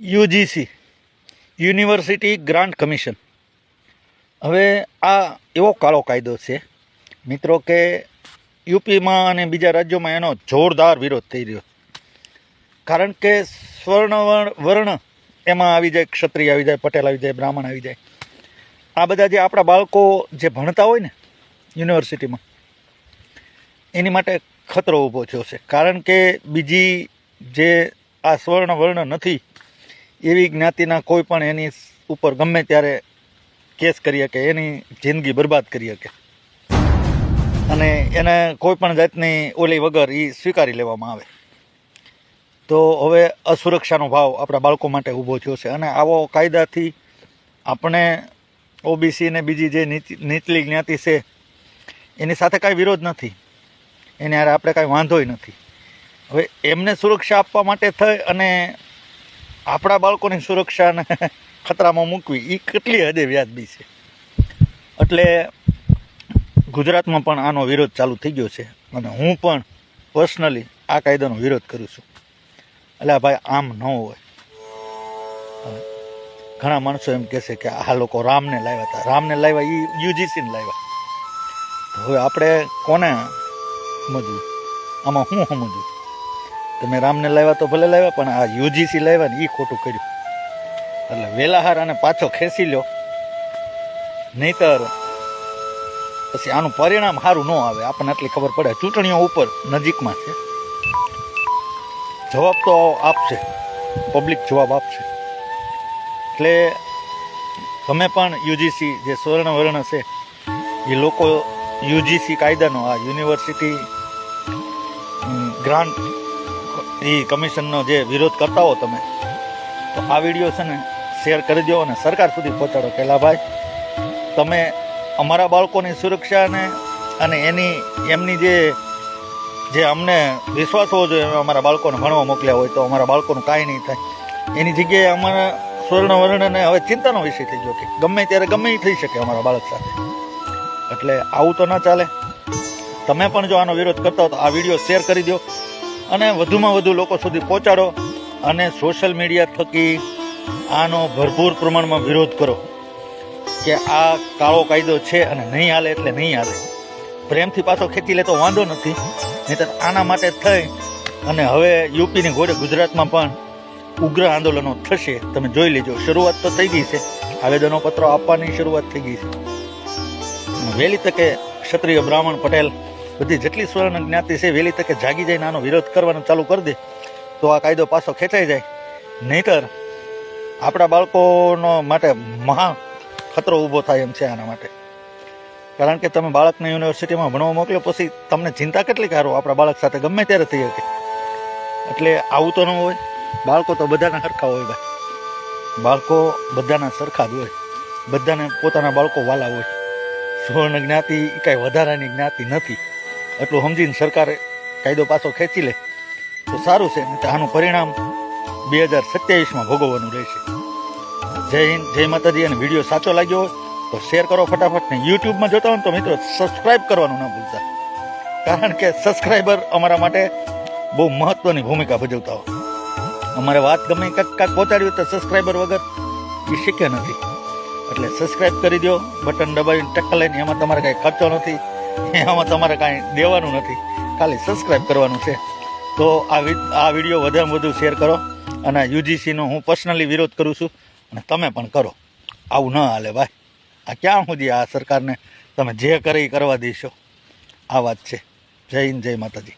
UGC, university grant commission. હવે આ એવો કાળો કાયદો છે, મિત્રો કે યુપીમાં અને બીજા રાજ્યોમાં એનો જોરદાર વિરોધ થઈ રહ્યો. કારણ કે સ્વર્ણ વર્ણ- એમાં આવી જાય, ક્ષત્રિય આવી જાય, પટેલ આવી જાય, બ્રાહ્મણ આવી જાય. આ બધા જે આપણા બાળકો જે ભણતા હોય ને યુનિવર્સિટીમાં, એની માટે ખતરો ઊભો થયો છે. કારણ કે બીજી જે આ સ્વર્ણ વર્ણ નથી એવી જ્ઞાતિના કોઈ પણ એની ઉપર ગમે ત્યારે કેસ કરી શકે, એની જિંદગી બરબાદ કરી શકે. અને એને કોઈ પણ જાતની ઓલી વગર એ સ્વીકારી લેવામાં આવે. તો હવે અસુરક્ષાનો ભાવ આપણા બાળકો માટે ઊભો થયો છે અને આવો કાયદાથી આપણે ઓબીસી ને બીજી જે નીચ- નીચલી જ્ઞાતિ છે, એની સાથે કાંઈ વિરોધ નથી. એને હારે આપણે કાંઈ વાંધોય નથી. હવે એમને સુરક્ષા આપવા માટે થઈ અને આપણા બાળકોની સુરક્ષાને ખતરામાં મૂકવી એ કેટલી હદે વ્યાજબી છે. એટલે ગુજરાતમાં પણ આનો વિરોધ ચાલુ થઈ ગયો છે અને હું પણ પર્સનલી આ કાયદાનો વિરોધ કરું છું. એટલે ભાઈ આમ ન હોય. ઘણા માણસો એમ કહેશે કે આ લોકો રામને લાવ્યા હતા. રામને લાવ્યા એ યુજીસીને લાવ્યા. હવે આપણે કોને સમજવું? આમાં હું સમજવું તમે રામને લાવ્યા તો ભલે લાવ્યા, પણ આ યુજીસી લાવ્યા ને એ ખોટું કર્યું. એટલે વેલાહાર અને પાછો ખેંચી લ્યો. નહીતર પછી આનું પરિણામ સારું ન આવે. આપણને આટલી ખબર પડે. ચૂંટણીઓ ઉપર નજીકમાં છે. જવાબ તો આપશે. પબ્લિક જવાબ આપશે. એટલે તમે પણ યુજીસી જે સ્વર્ણ વર્ણ છે, એ લોકો યુજીસી કાયદાનો આ યુનિવર્સિટી ગ્રાન્ટ એ કમિશનનો જે વિરોધ કરતા હો તમે, તો આ વીડિયો છે ને શેર કરી દો અને સરકાર સુધી પહોંચાડો કે ભાઈ. તમે અમારા બાળકોની સુરક્ષાને અને એની, એમની જે જે અમને વિશ્વાસ હોવો જોઈએ અમારા બાળકોને ભણવા મોકલ્યા હોય તો અમારા બાળકોનું કાંઈ નહીં થાય. એની જગ્યાએ અમારા સ્વર્ણ વર્ણને હવે ચિંતાનો વિષય થઈ ગયો કે ગમે ત્યારે ગમે એ થઈ શકે અમારા બાળક સાથે. એટલે આવું તો ન ચાલે. તમે પણ જો આનો વિરોધ કરતા હો તો આ વીડિયો શેર કરી દો અને વધુમાં વધુ લોકો સુધી પહોંચાડો અને સોશિયલ મીડિયા થકી આનો ભરપૂર પ્રમાણમાં વિરોધ કરો કે આ કાળો કાયદો છે અને નહીં હાલે એટલે નહીં હાલે. પ્રેમથી પાછો ખેંચી લે તો વાંધો નથી, નહીંતર આના માટે થઈ અને હવે યુપીની ઘોડે ગુજરાતમાં પણ ઉગ્ર આંદોલનો થશે. તમે જોઈ લેજો, શરૂઆત તો થઈ ગઈ છે. આવેદનો પત્રો આપવાની શરૂઆત થઈ ગઈ છે. વહેલી તકે ક્ષત્રિય બ્રાહ્મણ પટેલ બધી જેટલી સ્વર્ણ જ્ઞાતિ છે વહેલી તકે જાગી જઈને આનો વિરોધ કરવાનો ચાલુ કરી દે, તો આ કાયદો પાછો ખેંચાઈ જાય. નહીતર આપણા બાળકોનો માટે મહા ખતરો ઊભો થાય એમ છે આના માટે. કારણ કે તમે બાળકને યુનિવર્સિટીમાં ભણવા મોકલો પછી તમને ચિંતા કેટલી કરો આપણા બાળક સાથે ગમે ત્યારે થઈ શકે. એટલે આવું તો ન હોય. બાળકો તો બધાના સરખા હોય ભાઈ બાળકો બધાના સરખા જ હોય. બધાને પોતાના બાળકો વાલા હોય. સુવર્ણ જ્ઞાતિ કાંઈ વધારાની જ્ઞાતિ નથી. એટલું સમજીને સરકારે કાયદો પાછો ખેંચી લે. તો સારું છે આનું પરિણામ બે હજાર સત્યાવીસમાં ભોગવવાનું રહેશે. જય હિન્દ, જય માતાજી, અને વીડિયો સાચો લાગ્યો હોય તો શેર કરો ફટાફટ, ને યુટ્યુબમાં જોતા હોય તો મિત્રો સબસ્ક્રાઈબ કરવાનું ના ભૂલતા. કારણ કે સબસ્ક્રાઈબર અમારા માટે બહુ મહત્વની ભૂમિકા ભજવતા હોય. અમારે વાત ગમે કાંક કાંક પહોંચાડ્યું તો સબસ્ક્રાઈબર વગર એ શક્ય નથી. એટલે સબસ્ક્રાઈબ કરી દો બટન દબાવીને ટક્કર લઈને, એમાં તમારે કાંઈ ખર્ચો નથી. એમાં તમારે કાંઈ દેવાનું નથી. ખાલી સબસ્ક્રાઈબ કરવાનું છે. તો આ આ વીડિયો વધારે વધુ શેર કરો અને યુજીસીનો હું પર્સનલી વિરોધ કરું છું અને તમે પણ કરો. આવું ન હાલે ભાઈ. આ ક્યાં સુધી આ સરકારને તમે જે કરે એ કરવા દઈશો આ વાત છે. જય હિન્દ, જય માતાજી.